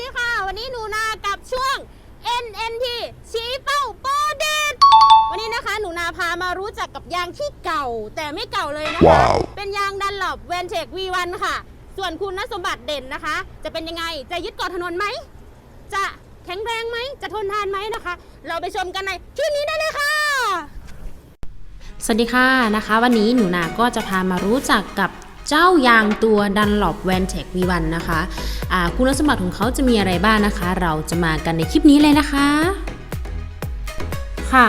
ดีค่ะ วันนี้หนูนากับช่วง NNT ชี้เป้าโปรเดตวันนี้นะคะ หนูนาพามารู้จักกับยางที่เก่า แต่ไม่เก่าเลยนะคะว้าวเป็นยางดันหลบเวนเทค V1 ค่ะ ส่วนคุณสมบัติเด่นนะคะ จะเป็นยังไงจะยึดเกาะถนนไหม จะแข็งแรงไหมจะทนทานไหมนะคะ เราไปชมกันในคลิปนี้ได้เลยค่ะสวัสดีค่ะนะคะ วันนี้หนูนาก็จะพามารู้จักกับ เจ้ายางตัวดันหลบแวนเทค V1 นะคะอ่าคุณสมบัติของเขาจะมีอะไรบ้างนะคะ เราจะมากันในคลิปนี้เลยนะคะ ค่ะ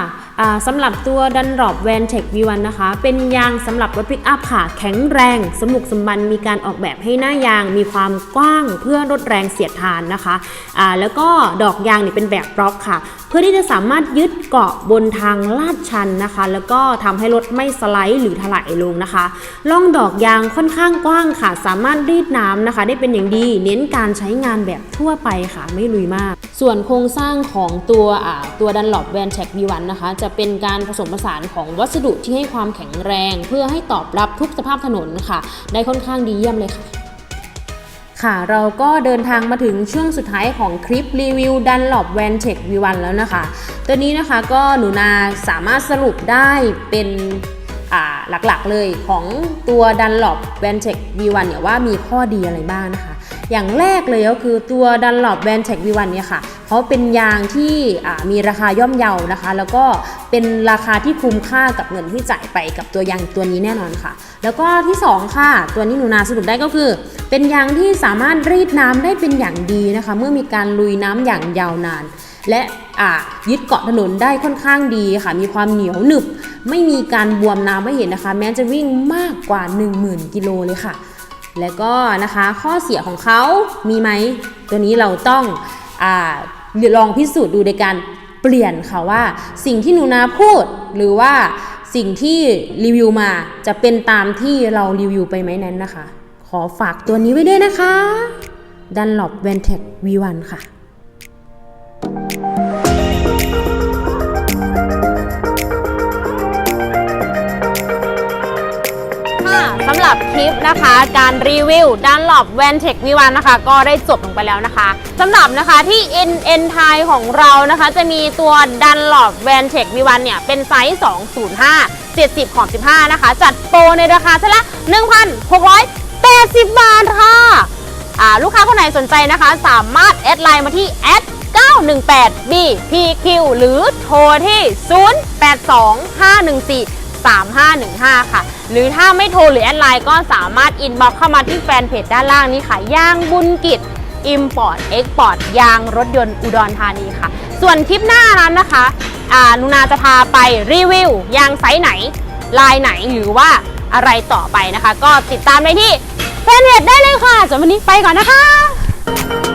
สำหรับตัวดันรอบแวนเทค V1 นนะคะ เป็นยางสำหรับรถพิกอัพค่ะ แข็งแรง สมุกสมบันมีการออกแบบให้หน้ายางมีความกว้างเพื่อลดแรงเสียดทานนะคะอ่าแล้วก็ดอกยางเนี่ยเป็นแบบบล็อกค่ะ เพื่อที่จะสามารถยึดเกาะบนทางลาดชันนะคะ แล้วก็ทำให้รถไม่สไลด์หรือถลายลงนะคะล่องดอกยางค่อนข้างกว้างค่ะ สามารถรีดน้ำนะคะ ได้เป็นอย่างดี เน้นการใช้งานแบบทั่วไปค่ะ ไม่ลุยมาก ส่วนโครงสร้างของตัวตัวดันหลอบแวนเทค V1 นนะคะ จะเป็นการผสมผสานของวัสดุที่ให้ความแข็งแรง เพื่อให้ตอบรับทุกสภาพถนนค่ะ ได้ค่อนข้างดีเยี่ยมเลยค่ะค่ะเราก็เดินทางมาถึงช่วงสุดท้ายของคลิปรีวิวดันหลอบแวนเทค V1 แล้วนะคะ ตัวนี้นะคะก็หนูนาสามารถสรุปได้เป็นอ่าหลักๆเลยของตัวดันหลอบแวนเทค V1 เนี่ยว่ามีข้อดีอะไรบ้างนะคะ อย่างแรกเลยก็คือตัวดันหลบแวนเทค V1 เนี่ยค่ะเขาเป็นยางที่มีราคาย่อมเยานะคะ แล้วก็เป็นราคาที่คุ้มค่ากับเงินที่จ่ายไปกับตัวยางตัวนี้แน่นอนค่ะ แล้วก็ที่สองค่ะ ตัวนี้หนูนาสรุปได้ก็คือ เป็นยางที่สามารถรีดน้ำได้เป็นอย่างดีนะคะ เมื่อมีการลุยน้ำอย่างยาวนาน และยึดเกาะถนนได้ค่อนข้างดีค่ะ มีความเหนียวหนึบ ไม่มีการบวมน้ำไม่เห็นนะคะ แม้จะวิ่งมากกว่า 10,000 กิโลเลยค่ะ แล้วก็นะคะข้อเสียของเขามีไหมตัวนี้เราต้องอาลองพิสูจน์ดูในการเปลี่ยนค่ะว่า สิ่งที่หนูนาพูดหรือว่าสิ่งที่รีวิวมาจะเป็นตามที่เรารีวิวไปไหมนั้นนะคะ ขอฝากตัวนี้ไว้ด้วยนะคะดันหลบเวนเทควีวันค่ะ สำหรับคลิปนะคะ การรีวิวดันหลบแวนเทควิวันนะคะ ก็ได้จบลงไปแล้วนะคะสำหรับนะคะที่ NN ไทยของเรานะคะ จะมีตัวดันหลบแวนเทควิวันเนี่ยเป็นไซส์ 205 70 ของ 15 นะคะ จัดโปรในราคาเท่าละ1,680 บาทค่ะลูกค้าคนไหนสนใจนะคะ สามารถแอดไลน์มาที่แอด 918 BPQ หรือโทรที่ 082514 3515 ค่ะ หรือถ้าไม่โทรหรือแอดไลน์ก็สามารถอินบ็อกเข้ามาที่แฟนเพจด้านล่างนี้ค่ะย่างบุญกิจ Import Export ยางรถยนต์อุดรธานีค่ะ ส่วนคลิปหน้านั้นนะคะอานุนาจะพาไปรีวิวยางไซส์ไหน ลายไหนหรือว่าอะไรต่อไปนะคะ ก็ติดตามได้ที่แฟนเพจได้เลยค่ะส่วนวันนี้ไปก่อนนะคะ